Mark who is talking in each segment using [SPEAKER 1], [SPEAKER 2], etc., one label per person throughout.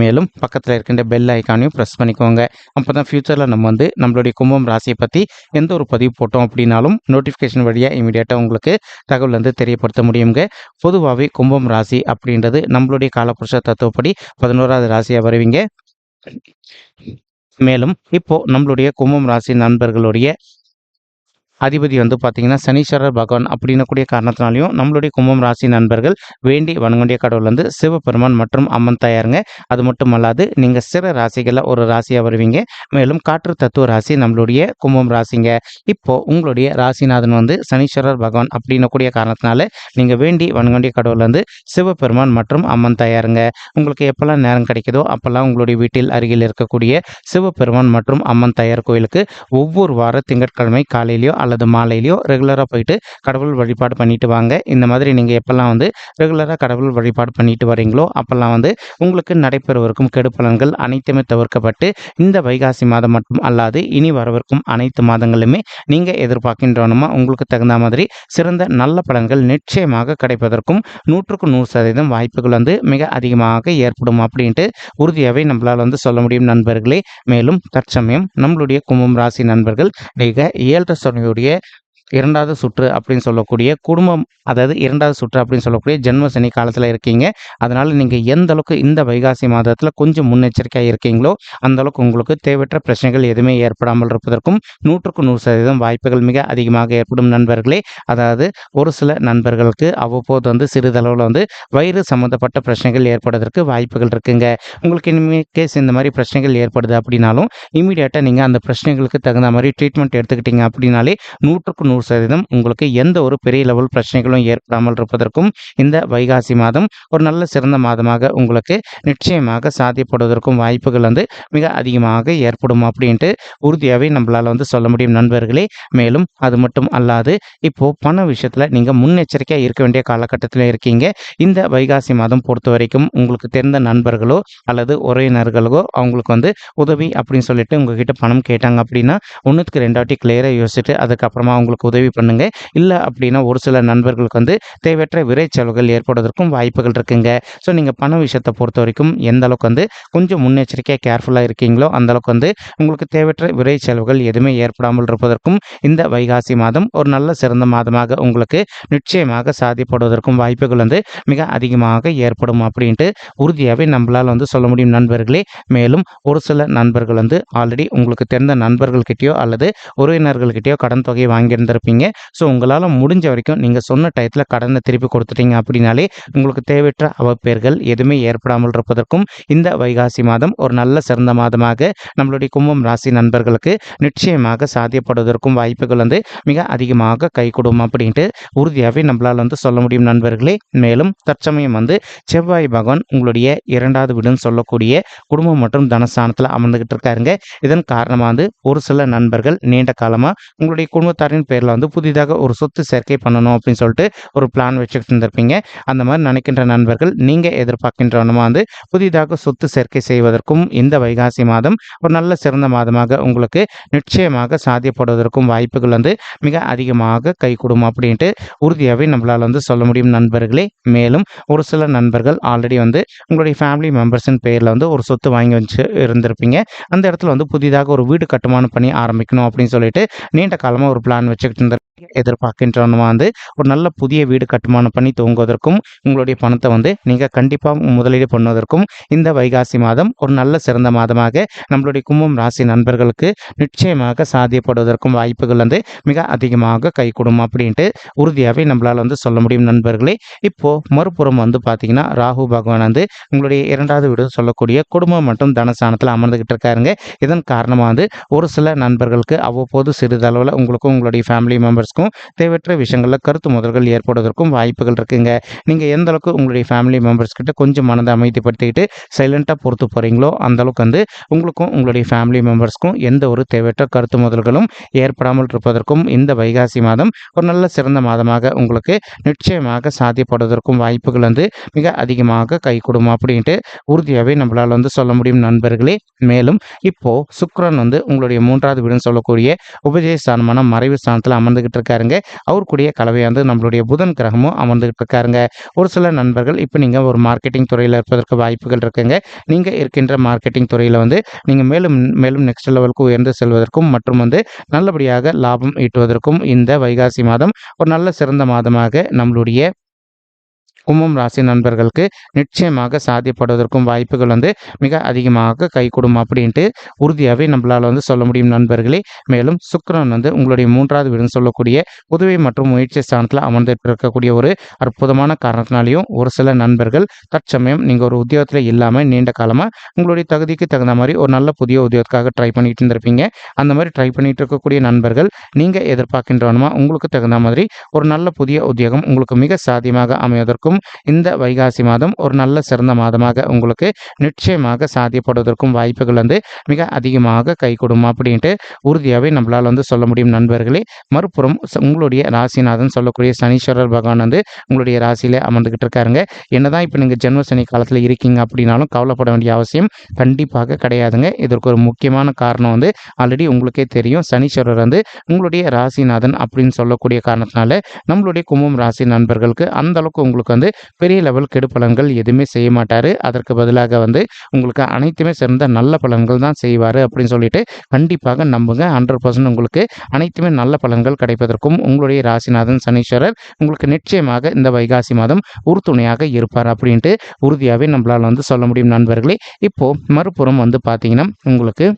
[SPEAKER 1] மேலும் பக்கத்தில் இருக்கின்ற பெல் ஐக்கானையும் ப்ரெஸ் பண்ணிக்கோங்க. அப்போ தான் ஃப்யூச்சரில் நம்ம வந்து நம்மளுடைய கும்பம் ராசியை பற்றி எந்த ஒரு பதிவு போட்டோம் அப்படின்னாலும் நோட்டிஃபிகேஷன் வழியாக இமீடியட்டாக உங்களுக்கு தகவல் வந்து தெரியப்படுத்த முடியுங்க. பொதுவாகவே கும்பம் ராசி அப்படின்றது நம்மளுடைய காலப்புருஷ தத்துவப்படி பதினோராவது ராசியாக வருவீங்க. மேலும் இப்போ நம்மளுடைய கும்பம் ராசி நண்பர்களுடைய அதிபதி வந்து பார்த்தீங்கன்னா சனீஸ்வரர் பகவான் அப்படின்னக்கூடிய காரணத்தினாலையும் நம்மளுடைய கும்பம் ராசி நண்பர்கள் வேண்டி வணங்கக்கூடிய கடவுள் வந்து சிவபெருமான் மற்றும் அம்மன் தாயாருங்க. அது மட்டும் அல்லாது நீங்கள் சிற ராசிகளில் ஒரு ராசியாக வருவீங்க. மேலும் காற்று தத்துவ ராசி நம்மளுடைய கும்பம் ராசிங்க. இப்போது உங்களுடைய ராசிநாதன் வந்து சனீஸ்வரர் பகவான் அப்படின்னக்கூடிய காரணத்தினால நீங்கள் வேண்டி வணங்கக்கூடிய கடவுள் வந்து சிவபெருமான் மற்றும் அம்மன் தாயாருங்க. உங்களுக்கு எப்போல்லாம் நேரம் கிடைக்குதோ அப்போல்லாம் உங்களுடைய வீட்டில் அருகில் இருக்கக்கூடிய சிவபெருமான் மற்றும் அம்மன் தாயார் கோயிலுக்கு ஒவ்வொரு வார திங்கட்கிழமை காலையிலையோ அல்லது மாலையிலையோ ரெகுலராக போயிட்டு கடவுள் வழிபாடு பண்ணிட்டு வாங்க. இந்த மாதிரி நீங்கள் எப்போல்லாம் வந்து ரெகுலராக கடவுள் வழிபாடு பண்ணிட்டு வரீங்களோ அப்போல்லாம் வந்து உங்களுக்கு நடைபெறவிருக்கும் கெடுப்பலன்கள் அனைத்துமே தவிர்க்கப்பட்டு இந்த வைகாசி மாதம் மட்டும் அல்லாது இனி வரவிருக்கும் அனைத்து மாதங்களுமே நீங்கள் எதிர்பார்க்கின்றோனுமா உங்களுக்கு தகுந்த மாதிரி சிறந்த நல்ல பலன்கள் நிச்சயமாக கிடைப்பதற்கும் நூற்றுக்கு நூறு சதவீதம் வாய்ப்புகள் வந்து மிக அதிகமாக ஏற்படும் அப்படின்ட்டு உறுதியாகவே நம்மளால் வந்து சொல்ல முடியும் நண்பர்களே. மேலும் தற்சமயம் நம்மளுடைய கும்பம் ராசி நண்பர்கள் நீங்கள் ஏழரை रही है இரண்டாவது சுற்று அப்படின்னு சொல்லக்கூடிய குடும்பம் அதாவது இரண்டாவது சுற்று அப்படின்னு சொல்லக்கூடிய ஜென்ம சனி காலத்தில் இருக்கீங்க. அதனால் நீங்கள் எந்த அளவுக்கு இந்த வைகாசி மாதத்தில் கொஞ்சம் முன்னெச்சரிக்கையாக இருக்கீங்களோ அந்த அளவுக்கு உங்களுக்கு தேவையற்ற பிரச்சனைகள் எதுவுமே ஏற்படாமல் இருப்பதற்கும் நூற்றுக்கு நூறு சதவீதம் வாய்ப்புகள் மிக அதிகமாக ஏற்படும் நண்பர்களே. அதாவது ஒரு சில நண்பர்களுக்கு அவ்வப்போது வந்து சிறிதளவில் வந்து வயிறு சம்மந்தப்பட்ட பிரச்சனைகள் ஏற்படுவதற்கு வாய்ப்புகள் இருக்குங்க. உங்களுக்கு இனிமே கேஸ் இந்த மாதிரி பிரச்சனைகள் ஏற்படுது அப்படின்னாலும் இமீடியட்டாக நீங்கள் அந்த பிரச்சனைகளுக்கு தகுந்த மாதிரி ட்ரீட்மெண்ட் எடுத்துக்கிட்டீங்க அப்படின்னாலே நூற்றுக்கு நூறு சதவீதம் உங்களுக்கு எந்த ஒரு பெரிய லெவல் பிரச்சனைகளும் ஏற்படாமல் இருப்பதற்கும் இந்த வைகாசி மாதம் ஒரு நல்ல சிறந்த மாதமாக உங்களுக்கு நிச்சயமாக சாத்தியப்படுவதற்கும் வாய்ப்புகள் வந்து மிக அதிகமாக ஏற்படும் அப்படின்ட்டு உறுதியாகவே நம்மளால் வந்து சொல்ல முடியும் நண்பர்களே. மேலும் அது மட்டும் அல்லாது இப்போ பண விஷயத்தில் நீங்கள் முன்னெச்சரிக்கையாக இருக்க வேண்டிய காலகட்டத்தில் இருக்கீங்க. இந்த வைகாசி மாதம் பொறுத்த வரைக்கும் உங்களுக்கு தெரிந்த நண்பர்களோ அல்லது உறவினர்களோ அவங்களுக்கு வந்து உதவி அப்படின்னு சொல்லிட்டு உங்ககிட்ட பணம் கேட்டாங்க அப்படின்னா ஒன்றுக்கு ரெண்டாட்டி கிளியராக யோசிச்சுட்டு அதுக்கப்புறமா அவங்களுக்கு உதவி பண்ணுங்க. இல்லை அப்படின்னா ஒரு சில நண்பர்களுக்கு வந்து தேவையற்ற விரை செலவுகள் ஏற்படுவதற்கும் வாய்ப்புகள் இருக்குங்க. ஸோ நீங்கள் பண விஷயத்தை பொறுத்த வரைக்கும் எந்த அளவுக்கு வந்து கொஞ்சம் முன்னெச்சரிக்கையாக கேர்ஃபுல்லாக இருக்கீங்களோ அந்த அளவுக்கு வந்து உங்களுக்கு தேவையற்ற விரை செலவுகள் எதுவுமே ஏற்படாமல் இருப்பதற்கும் இந்த வைகாசி மாதம் ஒரு நல்ல சிறந்த மாதமாக உங்களுக்கு நிச்சயமாக சாதிப்படுவதற்கும் வாய்ப்புகள் வந்து மிக அதிகமாக ஏற்படும் அப்படின்ட்டு உறுதியாகவே நம்மளால் வந்து சொல்ல முடியும் நண்பர்களே. மேலும் ஒரு சில நண்பர்கள் வந்து ஆல்ரெடி உங்களுக்கு தெரிந்த நண்பர்கள்கிட்டயோ அல்லது உறவினர்கள்கிட்டயோ கடன் தொகையை வாங்கியிருந்திருப்பீங்க. ஸோ உங்களால் முடிஞ்ச வரைக்கும் நீங்கள் சொன்ன டயத்தில் கடனை திருப்பி கொடுத்துட்டீங்க அப்படின்னாலே உங்களுக்கு தேவையற்ற அவப்பேர்கள் எதுவுமே ஏற்படாமல் இருப்பதற்கும் இந்த வைகாசி மாதம் ஒரு நல்ல சிறந்த மாதமாக நம்மளுடைய கும்பம் ராசி நண்பர்களுக்கு நிச்சயமாக சாத்தியப்படுவதற்கும் வாய்ப்புகள் வந்து மிக அதிகமாக கை கொடுக்கும் அப்படின்ட்டு உறுதியாகவே நம்மளால் வந்து சொல்ல முடியும் நண்பர்களே. மேலும் தற்சமயம் வந்து செவ்வாய் பகவான் உங்களுடைய இரண்டாவது வீடுன்னு சொல்லக்கூடிய குடும்பம் மற்றும் தனஸ்தானத்தில் அமர்ந்துகிட்டு இருக்காருங்க. இதன் காரணமாக வந்து ஒரு சில நண்பர்கள் நீண்ட காலமாக உங்களுடைய குடும்பத்தாரின் பேரில் வந்து புதிதாக ஒரு சொத்து சேர்க்கை பண்ணணும் அப்படின்னு சொல்லிட்டு ஒரு பிளான் வச்சுக்கிட்டு இருந்திருப்பீங்க. அந்த மாதிரி நினைக்கின்ற நண்பர்கள் நீங்கள் எதிர்பார்க்கின்றவனுமா வந்து புதிதாக சொத்து சேர்க்கை செய்வதற்கும் இந்த வைகாசி மாதம் ஒரு நல்ல சிறந்த மாதமாக உங்களுக்கு நிச்சயமாக சாத்தியப்படுவதற்கும் வாய்ப்புகள் வந்து மிக அதிகமாக கைகூடும் அப்படின்ட்டு உறுதியாகவே நம்மளால் வந்து சொல்ல முடியும் நண்பர்களே. மேலும் ஒரு சில நண்பர்கள் ஆல்ரெடி வந்து உங்களுடைய ஃபேமிலி மெம்பர்ஸின் பேரில் வந்து ஒரு சொத்து வாங்கி வச்சு இருந்திருப்பீங்க. அந்த இடத்துல வந்து புதிதாக ஒரு வீடு கட்டுமானம் பண்ணி ஆரம்பிக்கணும் அப்படின்னு சொல்லிட்டு நீண்ட காலமாக ஒரு பிளான் வச்சு ಸಿಗ್ತಿಂದ எதிர்பார்க்கின்றவனுமா வந்து ஒரு நல்ல புதிய வீடு கட்டுமானம் பண்ணி துவங்குவதற்கும் உங்களுடைய பணத்தை வந்து நீங்கள் கண்டிப்பாக முதலீடு பண்ணுவதற்கும் இந்த வைகாசி மாதம் ஒரு நல்ல சிறந்த மாதமாக நம்மளுடைய கும்பம் ராசி நண்பர்களுக்கு நிச்சயமாக சாத்தியப்படுவதற்கும் வாய்ப்புகள் வந்து மிக அதிகமாக கைகூடும் அப்படின்ட்டு உறுதியாகவே நம்மளால் வந்து சொல்ல முடியும் நண்பர்களே. இப்போது மறுபுறம் வந்து பார்த்தீங்கன்னா ராகு பகவான் வந்து உங்களுடைய இரண்டாவது வீடு சொல்லக்கூடிய குடும்பம் மற்றும் தனஸ்தானத்தில் அமர்ந்துகிட்டு இருக்காருங்க. இதன் காரணமாக வந்து ஒரு சில நண்பர்களுக்கு அவ்வப்போது சிறிதளவில் உங்களுக்கும் உங்களுடைய ஃபேமிலி மெம்பர்ஸ் மெம்பர்ஸ்க்கும் தேவையற்ற விஷயங்களில் கருத்து முதல்கள் ஏற்படுவதற்கும் வாய்ப்புகள் இருக்குங்க. நீங்கள் எந்த அளவுக்கு உங்களுடைய ஃபேமிலி மெம்பர்ஸ் கிட்ட கொஞ்சம் மனதை அமைதிப்படுத்திக்கிட்டு சைலண்ட்டாக பொறுத்து போகிறீங்களோ அந்தளவுக்கு வந்து உங்களுக்கும் உங்களுடைய ஃபேமிலி மெம்பர்ஸ்க்கும் எந்த ஒரு தேவையற்ற கருத்து முதல்களும் ஏற்படாமல் இருப்பதற்கும் இந்த வைகாசி மாதம் ஒரு நல்ல சிறந்த மாதமாக உங்களுக்கு நிச்சயமாக சாத்தியப்படுவதற்கும் வாய்ப்புகள் வந்து மிக அதிகமாக கை கொடுக்கும் அப்படின்ட்டு உறுதியாகவே நம்மளால் வந்து சொல்ல முடியும் நண்பர்களே. மேலும் இப்போது சுக்ரன் வந்து உங்களுடைய மூன்றாவது வீடுன்னு சொல்லக்கூடிய உபஜய ஸ்தானமான மறைவு ஸ்தானத்தில் அமர்ந்துகிட்டு இருக்காருங்க அவருக்குரிய கலவை வந்து நம்மளுடைய புதன் கிரகமும் அமர்ந்துகிட்டு இருக்காருங்க ஒரு சில நண்பர்கள் இப்போ நீங்கள் ஒரு மார்க்கெட்டிங் துறையில் இருப்பதற்கு வாய்ப்புகள் இருக்குங்க. நீங்கள் இருக்கின்ற மார்க்கெட்டிங் துறையில் வந்து நீங்கள் மேலும் மேலும் நெக்ஸ்ட் லெவலுக்கு உயர்ந்து செல்வதற்கும் மற்றும் வந்து நல்லபடியாக லாபம் ஈட்டுவதற்கும் இந்த வைகாசி மாதம் ஒரு நல்ல சிறந்த மாதமாக நம்மளுடைய கும்பம் ராசி நண்பர்களுக்கு நிச்சயமாக சாத்தியப்படுவதற்கும் வாய்ப்புகள் வந்து மிக அதிகமாக கைகூடும் அப்படின்ட்டு உறுதியாகவே நம்மளால் வந்து சொல்ல முடியும் நண்பர்களே. மேலும் சுக்கரன் வந்து உங்களுடைய மூன்றாவது வீடுன்னு சொல்லக்கூடிய உதவி மற்றும் முயற்சி ஸ்தானத்தில் அமர்ந்துட்டு இருக்கக்கூடிய ஒரு அற்புதமான காரணத்தினாலையும் ஒரு சில நண்பர்கள் தற்சமயம் நீங்கள் ஒரு உத்தியோகத்தில் இல்லாமல் நீண்ட காலமாக உங்களுடைய தகுதிக்கு தகுந்த மாதிரி ஒரு நல்ல புதிய உத்தியோகத்துக்காக ட்ரை பண்ணிட்டு இருந்திருப்பீங்க. அந்த மாதிரி ட்ரை பண்ணிட்டு இருக்கக்கூடிய நண்பர்கள் நீங்கள் எதிர்பார்க்கின்றவனுமா உங்களுக்கு தகுந்த மாதிரி ஒரு நல்ல புதிய உத்தியோகம் உங்களுக்கு மிக சாத்தியமாக அமைவதற்கும் இந்த வைகாசி மாதம் ஒரு நல்ல சிறந்த மாதமாக உங்களுக்கு நிச்சயமாக சாத்தியப்படுவதற்கும் வாய்ப்புகள் வந்து மிக அதிகமாக கைகூடும் அப்படின்ட்டு உறுதியாகவே நம்மளால் வந்து சொல்ல முடியும் நண்பர்களே. மறுபுறம் உங்களுடைய ராசிநாதன் சொல்லக்கூடிய சனீஸ்வரர் பகவான் வந்து உங்களுடைய ராசியிலே அமர்ந்துகிட்டு இருக்காருங்க. என்னதான் இப்போ நீங்கள் ஜென்ம சனி காலத்தில் இருக்கீங்க அப்படின்னாலும் கவலைப்பட வேண்டிய அவசியம் கண்டிப்பாக கிடையாதுங்க. இதற்கு ஒரு முக்கியமான காரணம் வந்து ஆல்ரெடி உங்களுக்கே தெரியும் சனீஸ்வரர் வந்து உங்களுடைய ராசிநாதன் அப்படின்னு சொல்லக்கூடிய காரணத்தினால நம்மளுடைய கும்பம் ராசி நண்பர்களுக்கு அந்த அளவுக்கு உங்களுக்கு வந்து வந்து பெரிய லெவல் கெடு பலன்கள் எதுவுமே செய்ய மாட்டார். அதற்கு பதிலாக வந்து உங்களுக்கு அனைத்துமே சிறந்த நல்ல பலன்கள் தான் செய்வார் அப்படின்னு சொல்லிட்டு கண்டிப்பாக நம்புங்க. ஹண்ட்ரட் பர்சன்ட் உங்களுக்கு அனைத்துமே நல்ல பலன்கள் கிடைப்பதற்கும் உங்களுடைய ராசிநாதன் சனீஸ்வரர் உங்களுக்கு நிச்சயமாக இந்த வைகாசி மாதம் உறுதுணையாக இருப்பார் அப்படின்ட்டு உறுதியாகவே நம்மளால் வந்து சொல்ல முடியும் நண்பர்களே. இப்போது மறுபுறம் வந்து பார்த்தீங்கன்னா உங்களுக்கு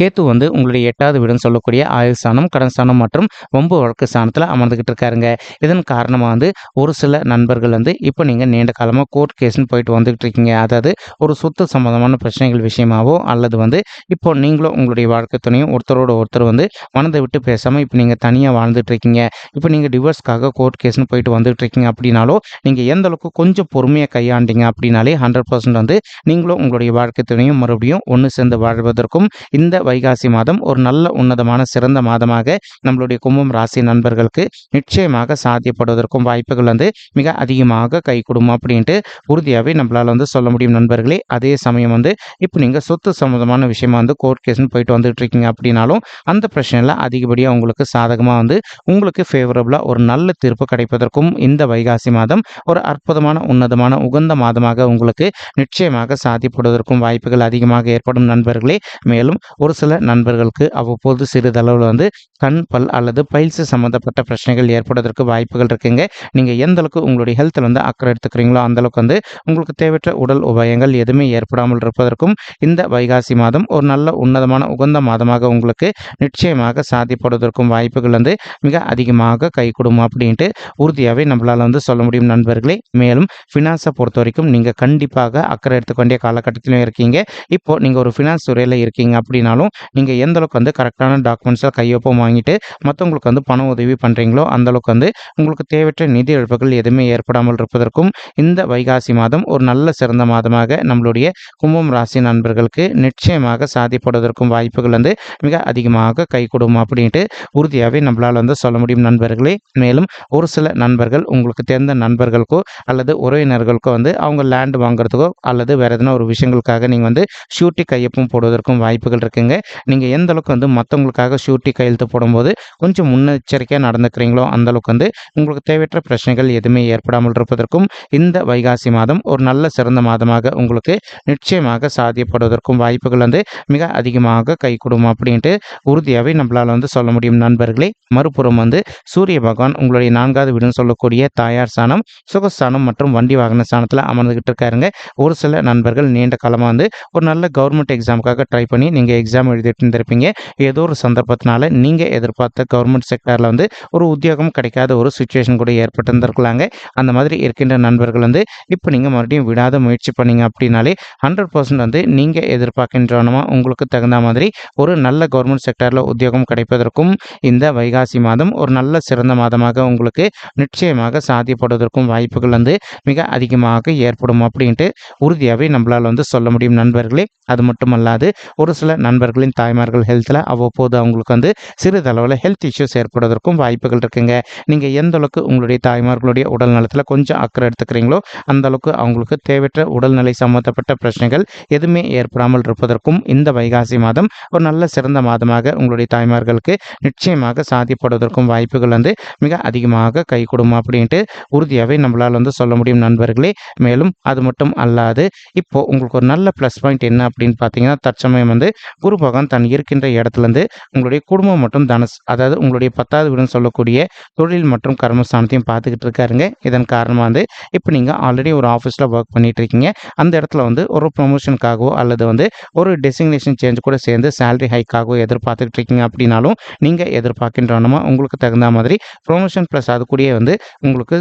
[SPEAKER 1] கேத்து வந்து உங்களுடைய எட்டாவது வீடுன்னு சொல்லக்கூடிய ஆயுள் ஸ்தானம் கடன் ஸ்தானம் மற்றும் வம்பு வழக்கு ஸ்தானத்தில் அமர்ந்துக்கிட்டு இருக்காருங்க. இதன் காரணமாக வந்து ஒரு சில நண்பர்கள் வந்து இப்போ நீங்கள் நீண்ட காலமாக கோர்ட் கேஸ்னு போயிட்டு வந்துகிட்டு இருக்கீங்க. அதாவது ஒரு சொத்து சம்மந்தமான பிரச்சனைகள் விஷயமாவோ அல்லது வந்து இப்போ நீங்களும் உங்களுடைய வாழ்க்கை துணையும் ஒருத்தரோட ஒருத்தர் வந்து மனதை விட்டு பேசாமல் இப்போ நீங்கள் தனியாக வாழ்ந்துட்டு இருக்கீங்க. இப்போ நீங்கள் டிவோர்ஸ்க்காக கோர்ட் கேஸ்னு போயிட்டு வந்துட்டு இருக்கீங்க அப்படின்னாலோ நீங்கள் எந்த அளவுக்கு கொஞ்சம் பொறுமையாக கையாண்டீங்க அப்படின்னாலே ஹண்ட்ரட் பர்சன்ட் வந்து நீங்களும் உங்களுடைய வாழ்க்கை துணையும் மறுபடியும் ஒன்று சேர்ந்து வாழ்வதற்கும் இந்த வைகாசி மாதம் ஒரு நல்ல உன்னதமான சிறந்த மாதமாக நம்மளுடைய கும்பம் ராசி நண்பர்களுக்கு நிச்சயமாக சாத்தியப்படுவதற்கும் வாய்ப்புகள் வந்து மிக அதிகமாக கை கொடுக்கும் அப்படின்ட்டு உறுதியாகவே நம்மளால் வந்து சொல்ல முடியும் நண்பர்களே. அதே சமயம் வந்து இப்போ நீங்கள் சொத்து சம்மந்தமான விஷயமா வந்து கோர்ட் கேஸ்னு போயிட்டு வந்துட்டு இருக்கீங்க அப்படின்னாலும் அந்த பிரச்சனையில் அதிகப்படியாக உங்களுக்கு சாதகமாக வந்து உங்களுக்கு ஃபேவரபுளாக ஒரு நல்ல தீர்ப்பு கிடைப்பதற்கும் இந்த வைகாசி மாதம் ஒரு அற்புதமான உன்னதமான உகந்த மாதமாக உங்களுக்கு நிச்சயமாக சாத்தியப்படுவதற்கும் வாய்ப்புகள் அதிகமாக ஏற்படும் நண்பர்களே. மேலும் ஒரு சில நண்பர்களுக்கு அவ்வப்போது சிறிதளவில் வந்து கண் பல் அல்லது பயிற்சி சம்மந்தப்பட்ட பிரச்சனைகள் ஏற்படுவதற்கு வாய்ப்புகள் இருக்குங்க. நீங்கள் எந்த அளவுக்கு உங்களுடைய ஹெல்த்தில் வந்து அக்கறை எடுத்துக்கிறீங்களோ அந்தளவுக்கு வந்து உங்களுக்கு தேவையற்ற உடல் உபயங்கள் எதுவுமே ஏற்படாமல் இருப்பதற்கும் இந்த வைகாசி மாதம் ஒரு நல்ல உன்னதமான உகந்த மாதமாக உங்களுக்கு நிச்சயமாக சாத்தியப்படுவதற்கும் வாய்ப்புகள் வந்து மிக அதிகமாக கை கொடுக்கும் அப்படின்ட்டு உறுதியாகவே நம்மளால் வந்து சொல்ல முடியும் நண்பர்களே. மேலும் ஃபினான்ஸை பொறுத்த வரைக்கும் நீங்கள் கண்டிப்பாக அக்கறை எடுத்துக்கொண்டிய காலகட்டத்திலும் இருக்கீங்க. இப்போ நீங்கள் ஒரு ஃபினான்ஸ் துறையில் இருக்கீங்க அப்படின்னாலும் நீங்கள் எந்த அளவுக்கு வந்து கரெக்டான டாக்குமெண்ட்ஸை கையொப்பம் வாங்கிட்டு மற்றவங்களுக்கு வந்து பண உதவி பண்ணுறீங்களோ அந்த அளவுக்கு வந்து உங்களுக்கு தேவையற்ற நிதி இழப்புகள் எதுவுமே ஏற்படாமல் இருப்பதற்கும் இந்த வைகாசி மாதம் ஒரு நல்ல சிறந்த மாதமாக நம்மளுடைய கும்பம் ராசி நண்பர்களுக்கு நிச்சயமாக சாதிப்படுவதற்கும் வாய்ப்புகள் வந்து மிக அதிகமாக கை கொடுக்கும் அப்படின்ட்டு உறுதியாகவே நம்மளால் வந்து சொல்ல முடியும் நண்பர்களே. மேலும் ஒரு சில நண்பர்கள் உங்களுக்கு தெரிந்த நண்பர்களுக்கோ அல்லது உறவினர்களுக்கோ வந்து அவங்க லேண்ட் வாங்குறதுக்கோ அல்லது வேறு எதனா ஒரு விஷயங்களுக்காக நீங்கள் வந்து ஷூட்டி கையொப்பம் போடுவதற்கும் வாய்ப்புகள் இருக்குங்க. நீங்கள் எந்த அளவுக்கு வந்து மற்றவங்களுக்காக ஷூட்டி கையெழுத்து போடும்போது கொஞ்சம் முன்னெச்சரிக்கையாக நடந்துக்கிறீங்களோ அந்த அளவுக்கு வந்து உங்களுக்கு தேவையற்ற பிரச்சனைகள் எதுவுமே ஏற்படாமல் இருப்பதற்கும் இந்த வைகாசி மாதம் ஒரு நல்ல சிறந்த மாதமாக உங்களுக்கு நிச்சயமாக சாத்தியப்படுவதற்கும் வாய்ப்புகள் வந்து மிக அதிகமாக கை கொடுக்கும் அப்படின்ட்டு உறுதியாகவே நம்மளால் வந்து சொல்ல முடியும். நண்பர்களே மறுபுறம் வந்து சூரிய பகவான் உங்களுடைய நான்காவது வீடுன்னு சொல்லக்கூடிய தாயார் சாணம் சுகஸ்தானம் மற்றும் வண்டி வாகன ஸ்தானத்தில் அமர்ந்துகிட்டு இருக்காருங்க. ஒரு சில நண்பர்கள் நீண்ட காலமாக வந்து ஒரு நல்ல கவர்மெண்ட் எக்ஸாமுக்காக ட்ரை பண்ணி நீங்கள் எக்ஸாம் எக்ஸாம் எழுதிட்டு இருந்திருப்பீங்க. ஏதோ ஒரு சந்தர்ப்பத்தினால நீங்கள் எதிர்பார்த்த கவர்மெண்ட் செக்டாரில் வந்து ஒரு உத்தியோகம் கிடைக்காத ஒரு சுச்சுவேஷன் கூட ஏற்பட்டிருந்திருக்கலாங்க. அந்த மாதிரி இருக்கின்ற நண்பர்கள் வந்து இப்போ நீங்கள் மறுபடியும் விடாத முயற்சி பண்ணீங்க அப்படின்னாலே ஹண்ட்ரட் பர்சன்ட் வந்து நீங்கள் எதிர்பார்க்கின்றனமா உங்களுக்கு தகுந்த மாதிரி ஒரு நல்ல கவர்மெண்ட் செக்டாரில் உத்தியோகம் கிடைப்பதற்கும் இந்த வைகாசி மாதம் ஒரு நல்ல சிறந்த மாதமாக உங்களுக்கு நிச்சயமாக சாத்தியப்படுவதற்கும் வாய்ப்புகள் வந்து மிக அதிகமாக ஏற்படும் அப்படின்ட்டு உறுதியாகவே நம்மளால் வந்து சொல்ல முடியும் நண்பர்களே. அது மட்டுமல்லாது ஒரு சில நண்பர்கள் நண்பர்களின் தாய்மார்கள் ஹெல்த்தில் அவ்வப்போது அவங்களுக்கு வந்து சிறிதளவில் ஹெல்த் இஷ்யூஸ் ஏற்படுவதற்கும் வாய்ப்புகள் இருக்குங்க. நீங்கள் எந்த அளவுக்கு உங்களுடைய தாய்மார்களுடைய உடல் நலத்தில் கொஞ்சம் அக்கறை எடுத்துக்கிறீங்களோ அந்த அளவுக்கு அவங்களுக்கு தேவையற்ற உடல்நிலை சம்மந்தப்பட்ட பிரச்சனைகள் எதுவுமே ஏற்படாமல் இருப்பதற்கும் இந்த வைகாசி மாதம் ஒரு நல்ல சிறந்த மாதமாக உங்களுடைய தாய்மார்களுக்கு நிச்சயமாக சாதிப்படுவதற்கும் வாய்ப்புகள் வந்து மிக அதிகமாக கை கொடுமா அப்படின்ட்டு உறுதியாகவே நம்மளால் வந்து சொல்ல முடியும் நண்பர்களே. மேலும் அது மட்டும் அல்லாது இப்போ உங்களுக்கு ஒரு நல்ல ப்ளஸ் பாயிண்ட் என்ன அப்படின்னு பார்த்தீங்கன்னா தற்சமயம் வந்து குரு பகவான் தன் இருக்கின்ற இடத்துலேருந்து உங்களுடைய குடும்பம் மற்றும் தனஸ் அதாவது உங்களுடைய பத்தாவது வீடுன்னு சொல்லக்கூடிய தொழில் மற்றும் கர்மஸ்தானத்தையும் பார்த்துக்கிட்டு இருக்காருங்க. இதன் காரணமாக வந்து இப்போ நீங்கள் ஆல்ரெடி ஒரு ஆஃபீஸில் ஒர்க் பண்ணிட்டு இருக்கீங்க அந்த இடத்துல வந்து ஒரு ப்ரொமோஷனுக்காகவோ அல்லது வந்து ஒரு டெசிக்னேஷன் சேஞ்ச் கூட சேர்ந்து சேலரி ஹைக்காகவோ எதிர்பார்த்துக்கிட்டு இருக்கீங்க அப்படின்னாலும் நீங்கள் எதிர்பார்க்கின்றனமா உங்களுக்கு தகுந்த மாதிரி ப்ரொமோஷன் ப்ளஸ் அது கூடயே வந்து உங்களுக்கு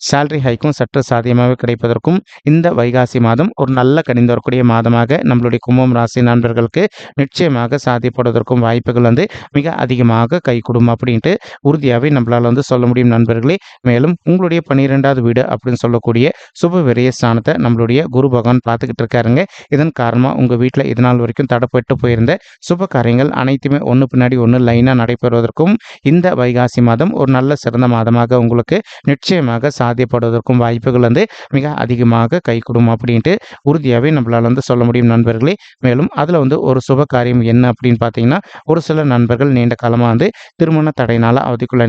[SPEAKER 1] சேலரி ஹைக்கும் சற்று சாத்தியமாக கிடைப்பதற்கும் இந்த வைகாசி மாதம் ஒரு நல்ல கணிந்து வரக்கூடிய மாதமாக நம்மளுடைய கும்பம் ராசி நண்பர்களுக்கு நிச்சயமாக சாத்தியப்படுவதற்கும் வாய்ப்புகள் வந்து மிக அதிகமாக கைகூடும் அப்படின்ட்டு உறுதியாகவே நம்மளால் வந்து சொல்ல முடியும் நண்பர்களே. மேலும் உங்களுடைய பன்னிரெண்டாவது வீடு அப்படின்னு சொல்லக்கூடிய சுப விரைய ஸ்தானத்தை நம்மளுடைய குரு பகவான் பார்த்துக்கிட்டு இருக்காருங்க. இதன் காரணமாக உங்கள் வீட்டில் இது நாள் வரைக்கும் தடப்பட்டு போயிருந்த சுப காரியங்கள் அனைத்துமே ஒன்று பின்னாடி ஒன்று லைனாக நடைபெறுவதற்கும் இந்த வைகாசி மாதம் ஒரு நல்ல சிறந்த மாதமாக உங்களுக்கு நிச்சயமாக சாத்தியப்படுவதற்கும் வாய்ப்புகள் வந்து மிக அதிகமாக கை அப்படின்ட்டு உறுதியாகவே நம்மளால் வந்து சொல்ல முடியும் நண்பர்களே. மேலும் அதில் வந்து ஒரு சுப காரியம் என்ன அப்படின்னு பார்த்தீங்கன்னா ஒரு சில நண்பர்கள் நீண்ட காலமாக வந்து திருமண தடையினால் அவதிக்குள்ள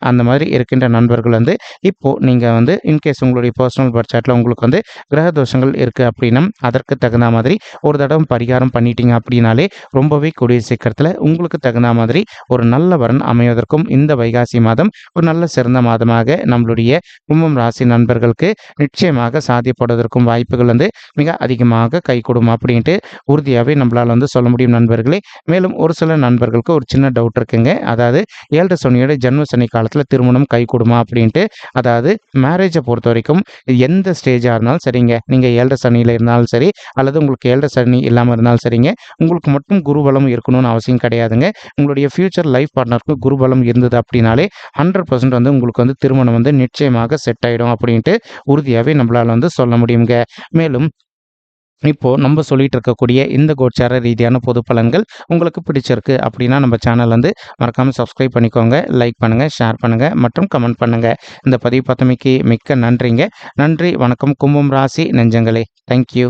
[SPEAKER 1] அந்த மாதிரி இருக்கின்ற நண்பர்கள் வந்து இப்போது நீங்கள் வந்து இன்கேஸ் உங்களுடைய பர்சனல் பட்ஜெட்டில் உங்களுக்கு வந்து கிரக தோஷங்கள் இருக்குது அப்படின்னா அதற்கு தகுந்த மாதிரி ஒரு தடவை பரிகாரம் பண்ணிட்டீங்க அப்படின்னாலே ரொம்பவே கூடிய சீக்கிரத்தில் உங்களுக்கு தகுந்த மாதிரி ஒரு நல்ல வரன் அமைவதற்கும் இந்த வைகாசி மாதம் ஒரு நல்ல சிறந்த மாதமாக நம்மளுடைய கும்பம் ராசி நண்பர்களுக்கு நிச்சயமாக சாத்தியப்படுவதற்கும் வாய்ப்புகள் வந்து மிக அதிகமாக கை கொடுக்கும் அப்படின்ட்டு உறுதியாகவே நம்மளால் வந்து சொல்ல முடியும் நண்பர்களே. மேலும் ஒரு சில நண்பர்களுக்கு ஒரு சின்ன டவுட் இருக்குங்க. அதாவது ஏழரை சனியோட ஜென்ம சனி காலத்தில் திருமணம் கை கொடுமா அப்படின்ட்டு அதாவது மேரேஜை பொறுத்த வரைக்கும் எந்த ஸ்டேஜாக இருந்தாலும் சரிங்க. நீங்கள் ஏழரை சனியில் இருந்தாலும் சரி அல்லது உங்களுக்கு ஏழரை சனி இல்லாமல் இருந்தாலும் சரிங்க. உங்களுக்கு மட்டும் குருபலம் இருக்கணும்னு அவசியம் கிடையாதுங்க. உங்களுடைய ஃப்யூச்சர் லைஃப் பார்ட்னருக்கு குருபலம் இருந்தது அப்படின்னாலே ஹண்ட்ரட் பர்சன்ட் வந்து உங்களுக்கு வந்து திருமணம் வந்து நிச்சயமாக செட் ஆகிடும் அப்படின்ட்டு உறுதியாகவே நம்மளால் வந்து சொல்ல முடியுங்க மேலும் இப்போது நம்ம சொல்லிகிட்டு இருக்கக்கூடிய இந்த கோச்சார ரீதியான பொது பலன்கள் உங்களுக்கு பிடிச்சிருக்கு அப்படின்னா நம்ம சேனல் வந்து மறக்காமல் சப்ஸ்கிரைப் பண்ணிக்கோங்க லைக் பண்ணுங்கள் ஷேர் பண்ணுங்கள் மற்றும் கமெண்ட் பண்ணுங்கள் இந்த பதிவு பத்தமைக்கு மிக்க நன்றிங்க. நன்றி வணக்கம். கும்பம் ராசி நெஞ்சங்களே. தேங்க்யூ